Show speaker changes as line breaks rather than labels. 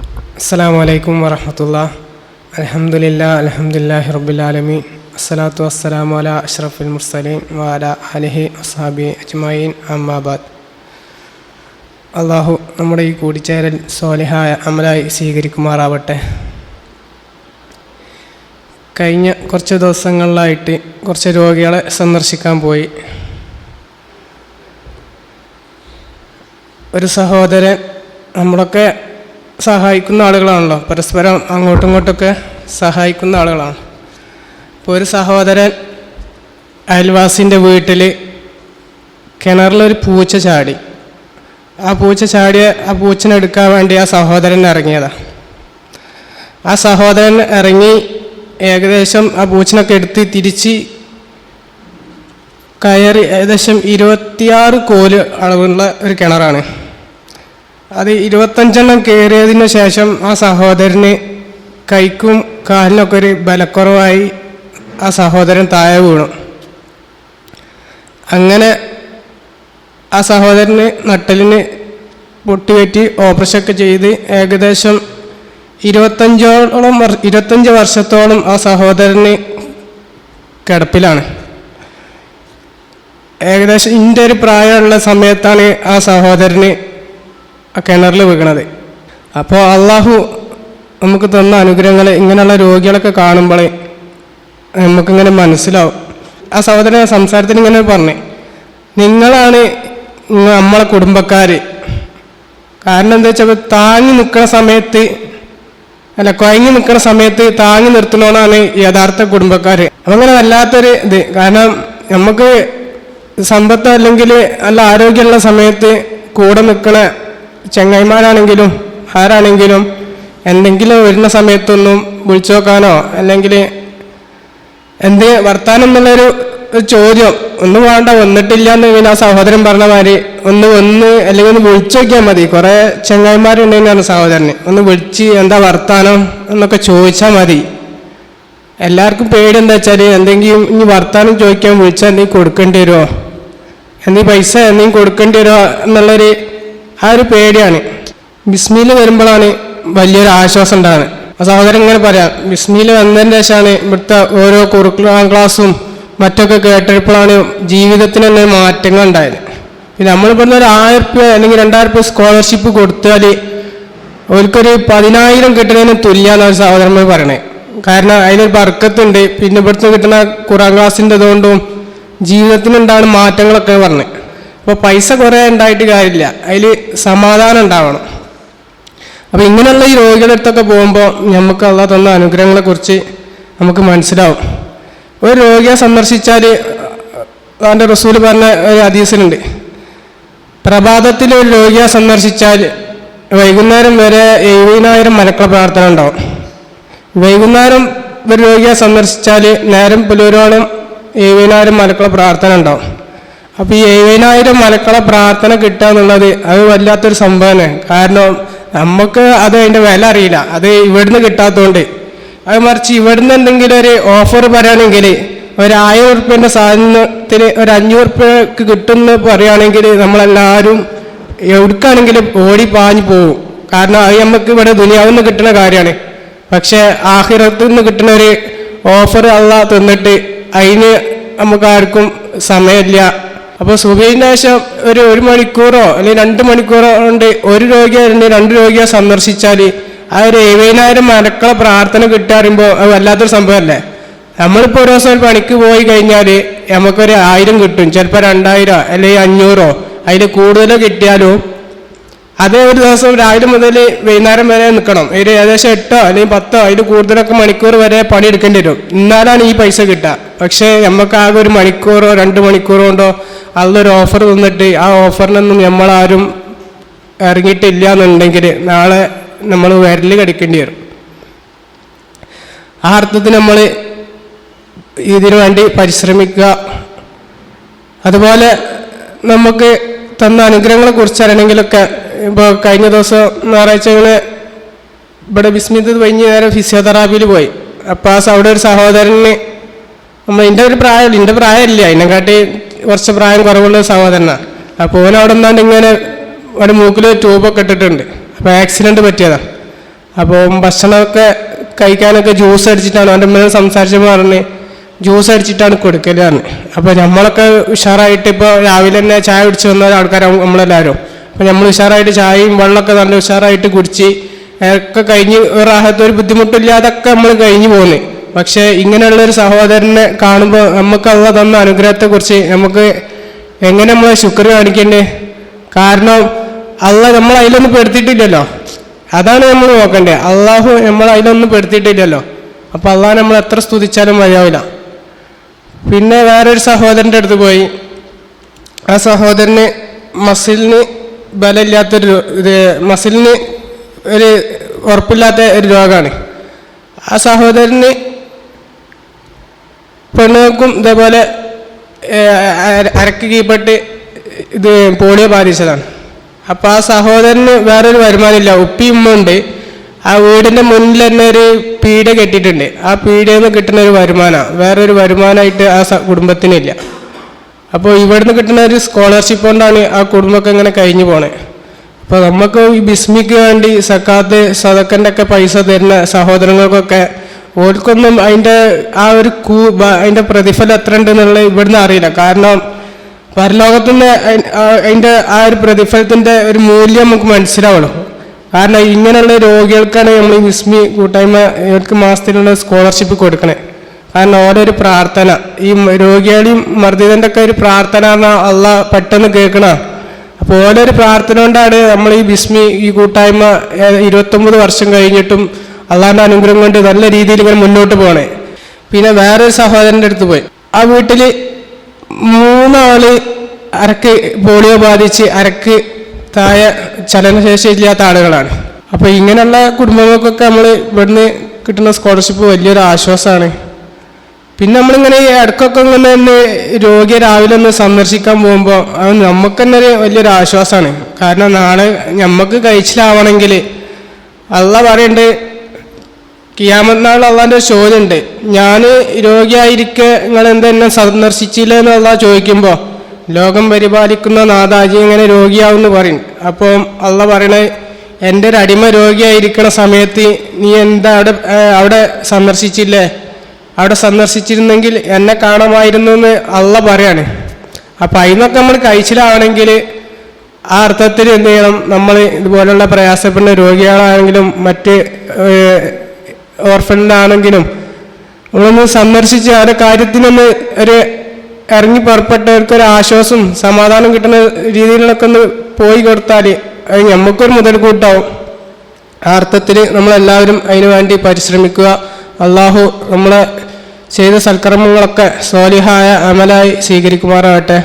അസ്സാം വലൈക്കും വറഹമത്തുള്ള. അലഹമുല്ല അലഹമുല്ലാഹി റബ്ബുലാലമീൻ അസ്സലാത്തു വസ്സലാമു അല അഷ്റഫുൽ മുർസലീൻ വാല അലഹി അസാബി അജ്മീൻ അമ്മാബാദ് അള്ളാഹു നമ്മുടെ ഈ കൂടിച്ചേരൽ സോലിഹായ അമലായി സ്വീകരിക്കുമാറാവട്ടെ. കഴിഞ്ഞ കുറച്ച് ദിവസങ്ങളിലായിട്ട് കുറച്ച് രോഗികളെ സന്ദർശിക്കാൻ പോയി. ഒരു സഹോദരൻ നമ്മളൊക്കെ സഹായിക്കുന്ന ആളുകളാണല്ലോ. പരസ്പരം അങ്ങോട്ടും ഇങ്ങോട്ടൊക്കെ സഹായിക്കുന്ന ആളുകളാണ്. ഇപ്പോൾ ഒരു സഹോദരൻ അയൽവാസിന്റെ വീട്ടിൽ കിണറിലൊരു പൂച്ച ചാടി. ആ പൂച്ച ചാടിയ ആ പൂച്ചനെ എടുക്കാൻ വേണ്ടി ആ സഹോദരൻ ഇറങ്ങിയതാണ് ആ സഹോദരൻ ഇറങ്ങി ഏകദേശം ആ പൂച്ചനൊക്കെ എടുത്ത് തിരിച്ച് കയറി ഏകദേശം ഇരുപത്തിയാറ് കോൽ അളവുള്ള ഒരു കിണറാണ്. അത് ഇരുപത്തഞ്ചെണ്ണം കയറിയതിനു ശേഷം ആ സഹോദരന് കൈക്കും കാലിനൊക്കെ ഒരു ബലക്കുറവായി ആ സഹോദരൻ താഴെ വീണു. അങ്ങനെ ആ സഹോദരന് നട്ടലിന് പൊട്ടിവെറ്റി ഓപ്പറേഷനൊക്കെ ചെയ്ത് ഏകദേശം ഇരുപത്തഞ്ചോളം ഇരുപത്തഞ്ച് വർഷത്തോളം ആ സഹോദരന് കിടപ്പിലാണ്. ഏകദേശം ഇന്റെ ഒരു പ്രായമുള്ള സമയത്താണ് ആ സഹോദരന് കിണറിൽ വീണത്. അപ്പോൾ അള്ളാഹു നമുക്ക് തന്ന അനുഗ്രഹങ്ങൾ ഇങ്ങനെയുള്ള രോഗികളൊക്കെ കാണുമ്പോൾ നമുക്കിങ്ങനെ മനസ്സിലാവും. ആ സഹോദരൻ സംസാരത്തിന് ഇങ്ങനെ പറഞ്ഞു നിങ്ങളാണ് നമ്മളെ കുടുംബക്കാർ കാരണം എന്താ വെച്ചാൽ താങ്ങി നിൽക്കുന്ന സമയത്ത് അല്ല കുഴങ്ങി നിൽക്കുന്ന സമയത്ത് താങ്ങി നിർത്തണോന്നാണ് യഥാർത്ഥ കുടുംബക്കാർ അങ്ങനെ വല്ലാത്തൊരു ഇത്. കാരണം നമുക്ക് സമ്പത്ത് അല്ലെങ്കിൽ നല്ല ആരോഗ്യമുള്ള സമയത്ത് കൂടെ നിൽക്കണ ചെങ്ങായിമാരാണെങ്കിലും ആരാണെങ്കിലും എന്തെങ്കിലും വരുന്ന സമയത്തൊന്നും വിളിച്ചു നോക്കാനോ അല്ലെങ്കിൽ എന്ത് വർത്താനം എന്നുള്ളൊരു ചോദ്യം ഒന്നും വേണ്ട വന്നിട്ടില്ല എന്ന് പിന്നെ ആ സഹോദരൻ പറഞ്ഞ മാതിരി ഒന്ന് ഒന്ന് അല്ലെങ്കിൽ ഒന്ന് വിളിച്ചു നോക്കിയാൽ മതി. കുറേ ചെങ്ങായിമാരുണ്ടെന്നാണ് സഹോദരന്. ഒന്ന് വിളിച്ച് എന്താ വർത്താനം എന്നൊക്കെ ചോദിച്ചാൽ മതി. എല്ലാവർക്കും പേടി എന്താ വെച്ചാൽ എന്തെങ്കിലും ഇനി വർത്താനം ചോദിക്കാൻ വിളിച്ചാൽ എന്തെങ്കിലും കൊടുക്കേണ്ടി വരുമോ എന്തെങ്കിലും പൈസ എന്തെങ്കിലും കൊടുക്കേണ്ടി വരുമോ എന്നുള്ളൊരു ആ ഒരു പേടിയാണ്. ബിസ്മിയിൽ വരുമ്പോഴാണ് വലിയൊരു ആശ്വാസം ഉണ്ടാകുന്നത്. ആ സഹോദരൻ ഇങ്ങനെ പറയാം ബിസ്മിയിൽ വന്നതിന് ശേഷമാണ് ഇവിടുത്തെ ഓരോ കുറുക്കുലാം ക്ലാസ്സും മറ്റൊക്കെ കേട്ടപ്പോഴാണ് ജീവിതത്തിന് തന്നെ മാറ്റങ്ങൾ ഉണ്ടായത്. പിന്നെ നമ്മളിപ്പോൾ ഒരു ആയിരം രൂപ അല്ലെങ്കിൽ രണ്ടായിരം രൂപ സ്കോളർഷിപ്പ് കൊടുത്താൽ അവർക്കൊരു പതിനായിരം കിട്ടുന്നതിന് തുല്യാന്ന് ഒരു സഹോദരന്മാർ പറയണേ. കാരണം അതിനൊരു ബർക്കത്തുണ്ട്. പിന്നെ ഇവിടുത്തെ കിട്ടുന്ന ഖുറാൻ ക്ലാസ്സിന്റെ ഇതുകൊണ്ടും ജീവിതത്തിനുണ്ടാകുന്ന മാറ്റങ്ങളൊക്കെ പറഞ്ഞു. അപ്പോൾ പൈസ കുറേ ഉണ്ടായിട്ട് കാര്യമില്ല. അതിൽ സമാധാനം ഉണ്ടാവണം. അപ്പോൾ ഇങ്ങനെയുള്ള ഈ രോഗികളുടെ അടുത്തൊക്കെ പോകുമ്പോൾ നമുക്ക് അള്ള തന്ന അനുഗ്രഹങ്ങളെക്കുറിച്ച് നമുക്ക് മനസ്സിലാവും. ഒരു രോഗിയെ സന്ദർശിച്ചാൽ അവന്റെ റസൂൽ പറഞ്ഞ ഒരു ഹദീസിലുണ്ട്. പ്രഭാതത്തിൽ ഒരു രോഗിയെ സന്ദർശിച്ചാൽ വൈകുന്നേരം വരെ എഴുപതിനായിരം മലക്കള പ്രാർത്ഥന ഉണ്ടാവും. വൈകുന്നേരം ഒരു രോഗിയെ സന്ദർശിച്ചാൽ നേരം പുലരോളം എഴുപതിനായിരം മലക്കള പ്രാർത്ഥന ഉണ്ടാവും. അപ്പോൾ ഈ എഴുപതിനായിരം മലക്കള പ്രാർത്ഥന കിട്ടുക എന്നുള്ളത് അത് വല്ലാത്തൊരു സംഭവമാണ്. കാരണം നമുക്ക് അത് അതിന്റെ വില അറിയില്ല. അത് ഇവിടുന്ന് കിട്ടാത്തതുകൊണ്ട് അത് മറിച്ച് ഇവിടുന്ന് എന്തെങ്കിലും ഒരു ഓഫർ പറയുകയാണെങ്കിൽ ഒരു ആയിരം ഉറുപ്പ്യന്റെ സാധനത്തിന് ഒരു അഞ്ഞൂറ് ഉറുപ്പ്യക്ക് കിട്ടുമെന്ന് പറയുകയാണെങ്കിൽ നമ്മളെല്ലാവരും എവിടേക്കാണെങ്കിലും ഓടി പാഞ്ഞു പോകും കാരണം അത് നമുക്ക് ഇവിടെ ദുനിയാവിൽ നിന്ന് കിട്ടുന്ന കാര്യമാണ്. പക്ഷേ ആഹിറത്തിൽ നിന്ന് കിട്ടുന്ന ഒരു ഓഫർ അല്ല തിന്നിട്ട് അതിന് നമുക്ക് ആർക്കും സമയമില്ല. അപ്പോൾ സുഖവിനാശം ഒരു ഒരു മണിക്കൂറോ അല്ലെങ്കിൽ രണ്ട് മണിക്കൂറോ ഉണ്ട് ഒരു രോഗിയോ അല്ലെങ്കിൽ രണ്ട് രോഗിയോ സന്ദർശിച്ചാൽ ആ ഒരു എഴുപതിനായിരം മരക്കള പ്രാർത്ഥന കിട്ടുക പറയുമ്പോൾ അത് വല്ലാത്തൊരു സംഭവമല്ലേ? നമ്മളിപ്പോൾ ഒരു ദിവസം ഒരു പണിക്ക് പോയി കഴിഞ്ഞാൽ നമുക്കൊരു ആയിരം കിട്ടും. ചിലപ്പോൾ രണ്ടായിരോ അല്ലെങ്കിൽ അഞ്ഞൂറോ അതിൽ കൂടുതൽ കിട്ടിയാലോ അതേ ഒരു ദിവസം രാവിലെ മുതൽ വൈകുന്നേരം വരെ നിൽക്കണം ഒരു ഏകദേശം എട്ടോ അല്ലെങ്കിൽ പത്തോ അതിൽ കൂടുതലൊക്കെ മണിക്കൂർ വരെ പണി എടുക്കേണ്ടി വരും. എന്നാലാണ് ഈ പൈസ കിട്ടുക. പക്ഷേ നമുക്ക് ആകെ ഒരു മണിക്കൂറോ രണ്ട് മണിക്കൂറോ കൊണ്ടോ അതിലൊരു ഓഫർ തന്നിട്ട് ആ ഓഫറിനൊന്നും നമ്മളാരും ഇറങ്ങിയിട്ടില്ല എന്നുണ്ടെങ്കിൽ നാളെ നമ്മൾ വിരൽ കടിക്കേണ്ടി വരും. ആ അർത്ഥത്തിൽ നമ്മൾ ഇതിനു വേണ്ടി പരിശ്രമിക്കുക. അതുപോലെ നമുക്ക് തന്ന അനുഗ്രഹങ്ങളെ കുറിച്ച് അറിയണമെങ്കിലൊക്കെ ഇപ്പോൾ കഴിഞ്ഞ ദിവസം ഞായറാഴ്ചകൾ ഇവിടെ വിസ്മിത് കഴിഞ്ഞ് നേരെ ഫിസിയോതെറാപ്പിയിൽ പോയി. അപ്പോൾ ആ അവിടെ ഒരു സഹോദരന് നമ്മൾ എന്റെ ഒരു പ്രായമില്ല എന്റെ പ്രായമില്ല. അതിനെക്കാട്ടി കുറച്ച് പ്രായം കുറവുള്ള സഹോദരനാണ് അപ്പോൾ ഓൻ അവിടെ നിന്നാണ്ട് ഇങ്ങനെ അവിടെ മൂക്കിൽ ട്യൂബൊക്കെ ഇട്ടിട്ടുണ്ട്. അപ്പോൾ ആക്സിഡന്റ് പറ്റിയതാണ് അപ്പോൾ ഭക്ഷണമൊക്കെ കഴിക്കാനൊക്കെ ജ്യൂസ് അടിച്ചിട്ടാണ് അവന്റെ മേലെ സംസാരിച്ചപ്പോൾ പറഞ്ഞ് ജ്യൂസ് അടിച്ചിട്ടാണ് കൊടുക്കൽ പറഞ്ഞ്. അപ്പോൾ നമ്മളൊക്കെ ഉഷാറായിട്ട് ഇപ്പോൾ രാവിലെ തന്നെ ചായ കുടിച്ച് വന്ന ആൾക്കാരാണ് നമ്മളെല്ലാവരും അപ്പോൾ നമ്മൾ ഉഷാറായിട്ട് ചായയും വെള്ളമൊക്കെ നല്ല ഉഷാറായിട്ട് കുടിച്ച് ഒക്കെ കഴിഞ്ഞ് ഒരു ഒരു ബുദ്ധിമുട്ടില്ലാതൊക്കെ നമ്മൾ കഴിഞ്ഞു പോകുന്നു പക്ഷേ ഇങ്ങനെയുള്ള ഒരു സഹോദരനെ കാണുമ്പോൾ നമുക്ക് അള്ള തന്ന അനുഗ്രഹത്തെക്കുറിച്ച് നമുക്ക് എങ്ങനെ നമ്മളെ ശുക്ർ കാണിക്കണ്ടേ? കാരണം അള്ള നമ്മൾ അതിലൊന്നും പെടുത്തിയിട്ടില്ലല്ലോ. അതാണ് നമ്മൾ നോക്കണ്ടേ. അള്ളാഹു നമ്മൾ അതിലൊന്നും പെടുത്തിയിട്ടില്ലല്ലോ. അപ്പൊ അള്ളാഹ് നമ്മൾ എത്ര സ്തുതിച്ചാലും മതിയാവില്ല പിന്നെ വേറൊരു സഹോദരന്റെ അടുത്ത് പോയി. ആ സഹോദരന് മസിലിന് ബലമില്ലാത്തൊരു ഇത് മസിലിന് ഒരു ഉറപ്പില്ലാത്ത ഒരു രോഗമാണ് ആ സഹോദരന് പെണ്ണുങ്ങൾക്കും ഇതേപോലെ അരക്ക് കീപ്പെട്ട് ഇത് പോളിയോ ബാധിച്ചതാണ്. അപ്പം ആ സഹോദരന് വേറൊരു വരുമാനമില്ല. ഉപ്പി ഉമ്മ ഉണ്ട്. ആ വീടിന്റെ മുന്നിൽ തന്നെ ഒരു പീഡ കെട്ടിയിട്ടുണ്ട്. ആ പീഡയിൽ നിന്ന് കിട്ടുന്ന ഒരു വരുമാനമാണ് വേറൊരു വരുമാനമായിട്ട് ആ കുടുംബത്തിനില്ല അപ്പോൾ ഇവിടുന്ന് കിട്ടുന്ന ഒരു സ്കോളർഷിപ്പ് കൊണ്ടാണ് ആ കുടുംബമൊക്കെ ഇങ്ങനെ കഴിഞ്ഞു പോണേ. അപ്പോൾ നമുക്ക് ഈ ബിസ്മിക്ക് വേണ്ടി സക്കാത്ത് സദക്കന്റെ ഒക്കെ പൈസ തരുന്ന സഹോദരങ്ങൾക്കൊക്കെ ഓർക്കൊന്നും അതിന്റെ ആ ഒരു കൂ അതിന്റെ പ്രതിഫലം എത്ര ഉണ്ടെന്നുള്ളത് ഇവിടുന്ന് അറിയില്ല. കാരണം പരലോകത്തിന്റെ അതിന്റെ ആ ഒരു പ്രതിഫലത്തിന്റെ ഒരു മൂല്യം നമുക്ക് മനസ്സിലാവണം. കാരണം ഇങ്ങനെയുള്ള രോഗികൾക്കാണ് നമ്മൾ ഈ വിസ്മി കൂട്ടായ്മ ഇവർക്ക് മാസത്തിലുള്ള സ്കോളർഷിപ്പ് കൊടുക്കണേ. കാരണം ഓരോ ഒരു പ്രാർത്ഥന ഈ രോഗികളെയും മർദ്ദിതന്റെ ഒക്കെ ഒരു പ്രാർത്ഥന എന്നാൽ അല്ല പെട്ടെന്ന് കേൾക്കണ അപ്പോൾ ഓരോ ഒരു പ്രാർത്ഥന കൊണ്ടാണ് നമ്മൾ ഈ വിസ്മി ഈ കൂട്ടായ്മ ഇരുപത്തൊമ്പത് വർഷം കഴിഞ്ഞിട്ടും അള്ളാഹിന്റെ അനുഗ്രഹം കൊണ്ട് നല്ല രീതിയിൽ ഇങ്ങനെ മുന്നോട്ട് പോകണേ പിന്നെ വേറൊരു സഹോദരന്റെ അടുത്ത് പോയി. ആ വീട്ടിൽ മൂന്നാൾ അരക്ക് പോളിയോ ബാധിച്ച് അരക്ക് താഴെ ചലനശേഷി ഇല്ലാത്ത ആളുകളാണ്. അപ്പോൾ ഇങ്ങനെയുള്ള കുടുംബങ്ങൾക്കൊക്കെ നമ്മൾ ഇവിടുന്ന് കിട്ടുന്ന സ്കോളർഷിപ്പ് വലിയൊരു ആശ്വാസമാണ് പിന്നെ നമ്മളിങ്ങനെ ഈ ഇടക്കൊക്കെ ഇങ്ങനെ ഒന്ന് രോഗിയെ രാവിലെ ഒന്ന് സന്ദർശിക്കാൻ പോകുമ്പോൾ അത് നമുക്ക് തന്നെ ഒരു വലിയൊരു ആശ്വാസമാണ് കാരണം നാളെ നമുക്ക് കഴിച്ചിലാവണമെങ്കിൽ അള്ള പറയുന്നുണ്ട് കിയാമത്ത് നാൾ അള്ളാന്റെ ചോദ്യമുണ്ട് ഞാൻ രോഗിയായിരിക്കെ നിങ്ങൾ എന്തെന്നെ സന്ദർശിച്ചില്ല അള്ളാഹ് ചോദിക്കുമ്പോൾ ലോകം പരിപാലിക്കുന്ന നാദാജി ഇങ്ങനെ രോഗിയാവെന്ന് പറയും. അപ്പോൾ അള്ള പറയണേ എന്റെ ഒരു അടിമ രോഗിയായിരിക്കണ സമയത്ത് നീ എന്താ അവിടെ അവിടെ സന്ദർശിച്ചില്ലേ? അവിടെ സന്ദർശിച്ചിരുന്നെങ്കിൽ എന്നെ കാണാമായിരുന്നു എന്ന് അള്ള പറയാണ്. അപ്പം അതിനൊക്കെ നമ്മൾ കഴിച്ചിലാവണമെങ്കിൽ ആ അർത്ഥത്തിൽ എന്ത് ചെയ്യണം? നമ്മൾ ഇതുപോലുള്ള പ്രയാസപ്പെടുന്ന രോഗികളാണെങ്കിലും മറ്റ് ഓർഫനിലാണെങ്കിലും നമ്മളൊന്ന് സന്ദർശിച്ച് അവരുടെ കാര്യത്തിനൊന്ന് ഒരു ഇറങ്ങി പുറപ്പെട്ടവർക്ക് ഒരു ആശ്വാസം സമാധാനം കിട്ടുന്ന രീതിയിലൊക്കെ ഒന്ന് പോയി കൊടുത്താൽ അത് നമുക്കൊരു മുതൽക്കൂട്ടാവും. ആ അർത്ഥത്തിൽ നമ്മളെല്ലാവരും അതിനു വേണ്ടി പരിശ്രമിക്കുക. അള്ളാഹു നമ്മളെ ചെയ്ത സൽക്കർമ്മങ്ങളൊക്കെ സ്വാലിഹായ അമലായി സ്വീകരിക്കുമാറാകട്ടെ.